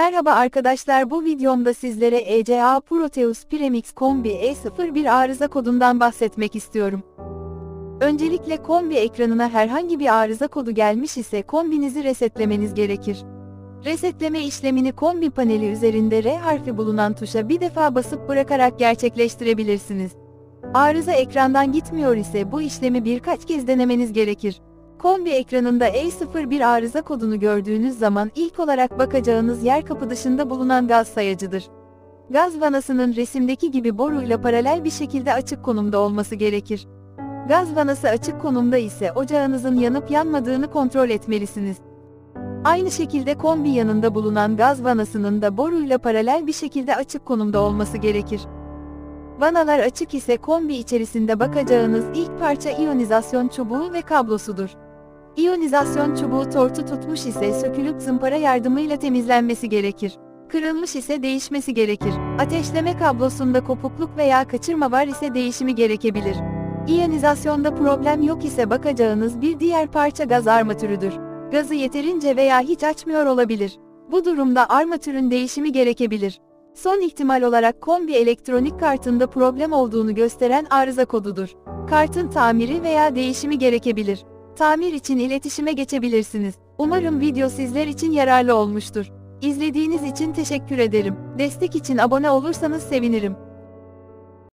Merhaba arkadaşlar bu videomda sizlere ECA Proteus Premix Kombi E01 arıza kodundan bahsetmek istiyorum. Öncelikle kombi ekranına herhangi bir arıza kodu gelmiş ise kombinizi resetlemeniz gerekir. Resetleme işlemini kombi paneli üzerinde R harfi bulunan tuşa bir defa basıp bırakarak gerçekleştirebilirsiniz. Arıza ekrandan gitmiyor ise bu işlemi birkaç kez denemeniz gerekir. Kombi ekranında E01 arıza kodunu gördüğünüz zaman ilk olarak bakacağınız yer kapı dışında bulunan gaz sayacıdır. Gaz vanasının resimdeki gibi boruyla paralel bir şekilde açık konumda olması gerekir. Gaz vanası açık konumda ise ocağınızın yanıp yanmadığını kontrol etmelisiniz. Aynı şekilde kombi yanında bulunan gaz vanasının da boruyla paralel bir şekilde açık konumda olması gerekir. Vanalar açık ise kombi içerisinde bakacağınız ilk parça iyonizasyon çubuğu ve kablosudur. İyonizasyon çubuğu tortu tutmuş ise sökülüp zımpara yardımıyla temizlenmesi gerekir. Kırılmış ise değişmesi gerekir. Ateşleme kablosunda kopukluk veya kaçırma var ise değişimi gerekebilir. İyonizasyonda problem yok ise bakacağınız bir diğer parça gaz armatürüdür. Gazı yeterince veya hiç açmıyor olabilir. Bu durumda armatürün değişimi gerekebilir. Son ihtimal olarak kombi elektronik kartında problem olduğunu gösteren arıza kodudur. Kartın tamiri veya değişimi gerekebilir. Tamir için iletişime geçebilirsiniz. Umarım video sizler için yararlı olmuştur. İzlediğiniz için teşekkür ederim. Destek için abone olursanız sevinirim.